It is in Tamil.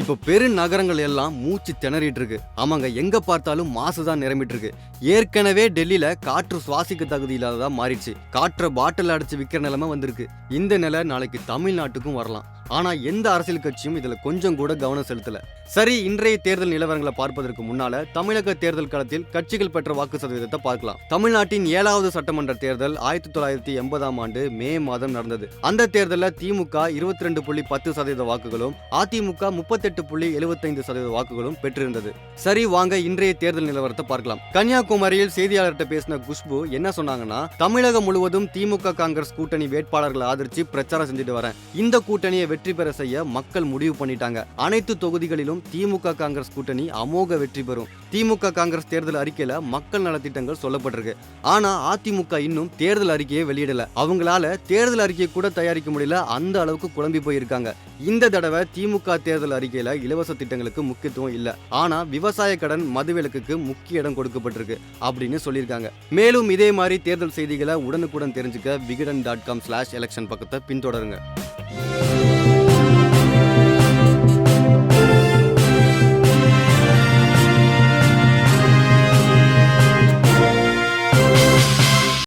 இப்போ பெரு நகரங்கள் எல்லாம் மூச்சு திணறிட்டு இருக்கு. ஆமாங்க எங்க பார்த்தாலும் மாசு தான் நிரம்பிட்டு இருக்கு. ஏற்கனவே டெல்லியில காற்று சுவாசிக்க தகுதி இல்லாததா மாறிடுச்சு. காற்றை பாட்டில் அடைச்சு விற்கிற நிலைமை வந்திருக்கு. இந்த நிலை நாளைக்கு தமிழ்நாட்டுக்கும் வரலாம். ஆனால் எந்த அரசியல் கட்சியும் இதில் கொஞ்சம் கூட கவனம் செலுத்தல. சரி இன்றைய தேர்தல் நிலவரங்களை பார்ப்பதற்கு முன்னால தமிழக தேர்தல் களத்தில் கட்சிகள் பெற்ற வாக்கு சதவீதத்தை பார்க்கலாம். தமிழ்நாட்டின் ஏழாவது சட்டமன்ற தேர்தல் ஆயிரத்தி தொள்ளாயிரத்தி எண்பதாம் ஆண்டு மே மாதம் நடந்தது. அந்த தேர்தலில் திமுக இருபத்தி ரெண்டு புள்ளி பத்து சதவீத வாக்குகளும் அதிமுக முப்பத்தெட்டு புள்ளி எழுபத்தைந்து சதவீத வாக்குகளும் பெற்றிருந்தது. சரி வாங்க இன்றைய தேர்தல் நிலவரத்தை பார்க்கலாம். கன்னியாகுமரியில் செய்தியாளர்கிட்ட பேசின குஷ்பு என்ன சொன்னாங்கன்னா தமிழகம் முழுவதும் திமுக காங்கிரஸ் கூட்டணி வேட்பாளர்களை ஆதரிச்சு பிரச்சாரம் செஞ்சுட்டு வரேன். இந்த கூட்டணியை வெற்றி பெற செய்ய மக்கள் முடிவு பண்ணிட்டாங்க. அனைத்து தொகுதிகளிலும் திமுக காங்கிரஸ் கூட்டணி அமோக வெற்றி பெறும். திமுக காங்கிரஸ் தேர்தல் அறிக்கையில மக்கள் நலத்திட்டங்கள் சொல்லப்பட்டிருக்கு. ஆனா அதிமுக இன்னும் தேர்தல் அறிக்கையை வெளியிடல. அவங்களால தேர்தல் அறிக்கையை கூட தயாரிக்க முடியல. அந்த அளவுக்கு குழம்பி போயிருக்காங்க. இந்த தடவை திமுக தேர்தல் அறிக்கையில இலவச திட்டங்களுக்கு முக்கியத்துவம் இல்ல. ஆனா விவசாய கடன் மதுவிலக்குக்கு முக்கிய இடம் கொடுக்கப்பட்டிருக்கு அப்படின்னு சொல்லியிருக்காங்க. மேலும் இதே மாதிரி தேர்தல் செய்திகளை உடனுக்குடன் தெரிஞ்சுக்க Vikatan dot com slash election பக்கத்தை பின்தொடருங்க.